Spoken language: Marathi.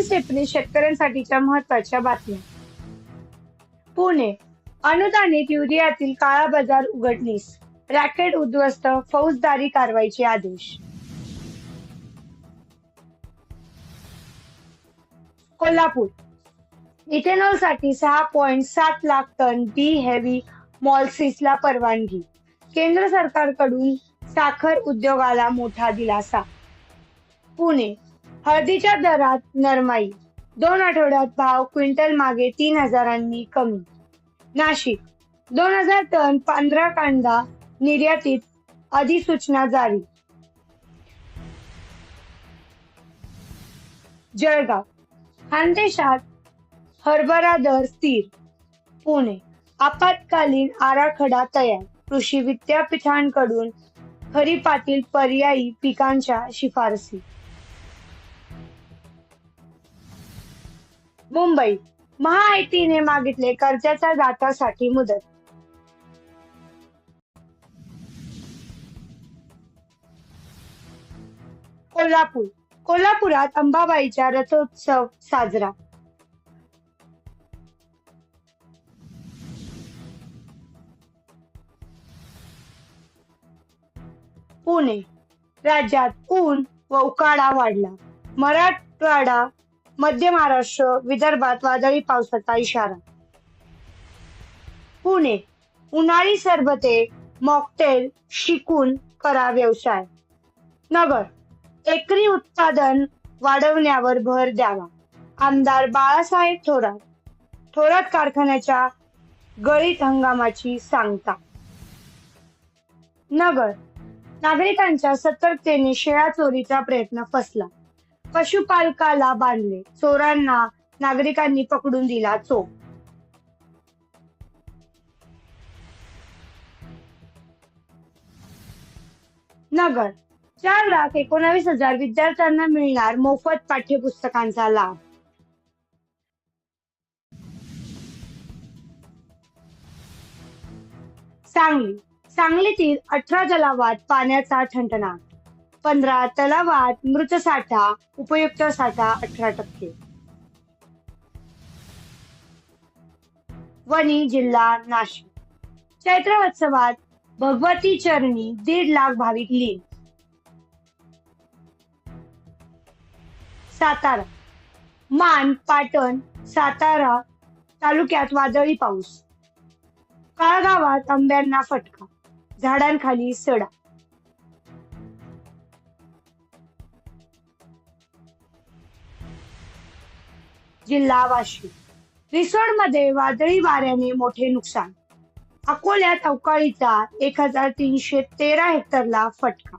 आपण टिप्पणी शेतकऱ्यांसाठीच्या महत्त्वाच्या बातम्या. पुणे. अनुदानित युरियातील काळा बाजार उघडणीस. रॅकेट उद्ध्वस्त फौजदारी कारवाईचे आदेश. कोल्हापूर. इथेनॉलसाठी सहा पॉइंट सात लाख टन बी हेवी मॉल्सिसला परवानगी. केंद्र सरकारकडून साखर उद्योगाला मोठा दिलासा. पुणे. हळदीच्या दरात नरमाई. दोन आठवड्यात भाव क्विंटल मागे तीन हजारांनी कमी. नाशिक. दोन हजार टन पांढरा कांदा निर्यातीत अधिसूचना जारी. जळगाव. खानदेशात हरभरा दर स्थिर. पुणे. आपत्कालीन आराखडा तयार. कृषी विद्यापीठांकडून खरीपातील पर्यायी पिकांच्या शिफारसी. मुंबई. महाआयटीने मागितले कर्जाच्या दातासाठी मुदत. कोल्हापूर. कोल्हापुरात अंबाबाईचा रथोत्सव साजरा. पुणे. राज्यात ऊन व उकाडा वाढला. मराठवाडा मध्य महाराष्ट्र विदर्भात वादळी पावसाचा इशारा. पुणे उन्हाळी सरबते मॉकटेल शिकून करा व्यवसाय. नगर एकरी उत्पादन वाढवण्यावर भर द्यावा. आमदार बाळासाहेब थोरात थोरात कारखान्याच्या गळीत हंगामाची सांगता. नगर नागरिकांच्या सतर्कतेने शेळा चोरीचा प्रयत्न फसला. पशुपालकाला बांधले चोरांना नागरिकांनी पकडून दिला चोप. नगर. चार लाख एकोणावीस हजार विद्यार्थ्यांना मिळणार मोफत पाठ्यपुस्तकांचा लाभ. सांगली. सांगलीतील अठरा जलावात पाण्याचा ठणठणाट. पंधरा तलावात मृत साठा उपयुक्त साठा अठरा टक्के. वणी जिल्हा नाशिक. चैत्र उत्सवात भगवती चरणी दीड लाख भाविक लीन. सातारा. मान पाटण सातारा तालुक्यात वादळी पाऊस. काळगावात आंब्यांना फटका झाडांखाली सडा. जिल्हा वाशिम. रिसोडमध्ये वादळी वाऱ्याने मोठे नुकसान. अकोल्यात अवकाळीचा एक हजार तीनशे तेरा हेक्टरला फटका